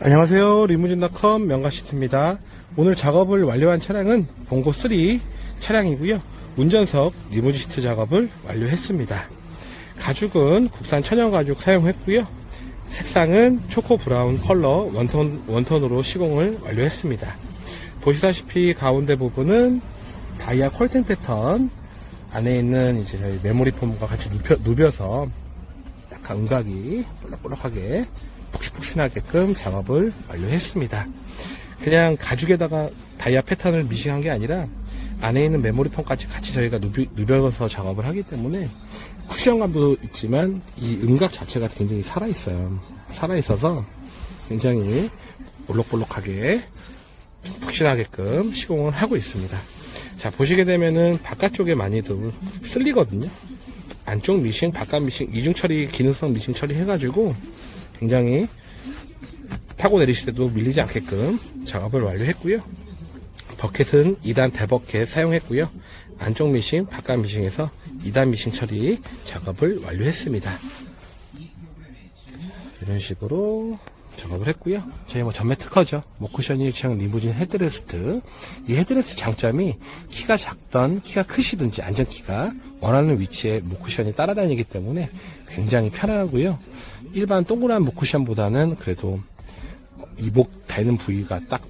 안녕하세요. 리무진닷컴 명가시트입니다. 오늘 작업을 완료한 차량은 봉고 3 차량이고요. 운전석 리무진 시트 작업을 완료했습니다. 가죽은 국산 천연 가죽 사용했고요. 색상은 초코 브라운 컬러 원톤, 원톤으로 시공을 완료했습니다. 보시다시피 가운데 부분은 다이아 컬팅 패턴 안에 있는 이제 메모리 폼과 같이 눕혀, 누벼서 약간 음각이 볼록볼록하게 푹신푹신하게끔 작업을 완료했습니다. 그냥 가죽에다가 다이아 패턴을 미싱한 게 아니라 안에 있는 메모리 폼까지 같이 저희가 누비, 누벼서 작업을 하기 때문에 쿠션감도 있지만 이 음각 자체가 굉장히 살아있어요. 살아있어서 굉장히 볼록볼록하게 좀 푹신하게끔 시공을 하고 있습니다. 자, 보시게 되면은 바깥쪽에 많이들 쓸리거든요. 안쪽 미싱, 바깥 미싱, 이중 처리, 기능성 미싱 처리 해가지고 굉장히 타고 내리실 때도 밀리지 않게끔 작업을 완료했고요. 버켓은 2단 대버켓 사용했고요. 안쪽 미싱, 바깥 미싱에서 2단 미싱 처리 작업을 완료했습니다. 이런 식으로 작업을 했고요. 저희 뭐 전매 특허죠. 모쿠션 일치형 리무진 헤드레스트. 이 헤드레스트 장점이 키가 작던 키가 크시든지 안전키가 원하는 위치에 모쿠션이 따라다니기 때문에 굉장히 편하고요. 일반 동그란 모쿠션보다는 그래도 이목 대는 부위가 딱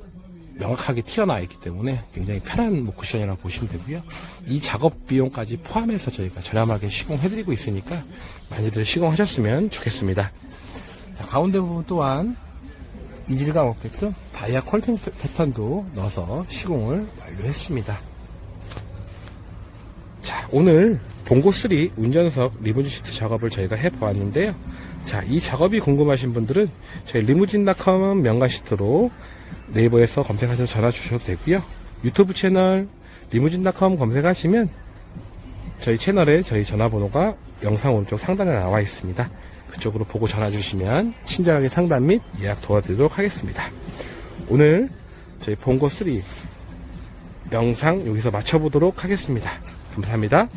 명확하게 튀어나와 있기 때문에 굉장히 편한 모쿠션이라고 보시면 되고요. 이 작업 비용까지 포함해서 저희가 저렴하게 시공해드리고 있으니까 많이들 시공하셨으면 좋겠습니다. 자, 가운데 부분 또한 이질감 없게끔 다이아 컬팅 패- 패턴도 넣어서 시공을 완료했습니다. 자, 오늘 봉고3 운전석 리무진 시트 작업을 저희가 해보았는데요. 자, 이 작업이 궁금하신 분들은 저희 리무진닷컴 명가 시트로 네이버에서 검색하셔서 전화 주셔도 되고요. 유튜브 채널 리무진닷컴 검색하시면 저희 채널에 저희 전화번호가 영상 오른쪽 상단에 나와 있습니다. 그쪽으로 보고 전화 주시면 친절하게 상담 및 예약 도와드리도록 하겠습니다. 오늘 저희 봉고 3 영상 여기서 마쳐보도록 하겠습니다. 감사합니다.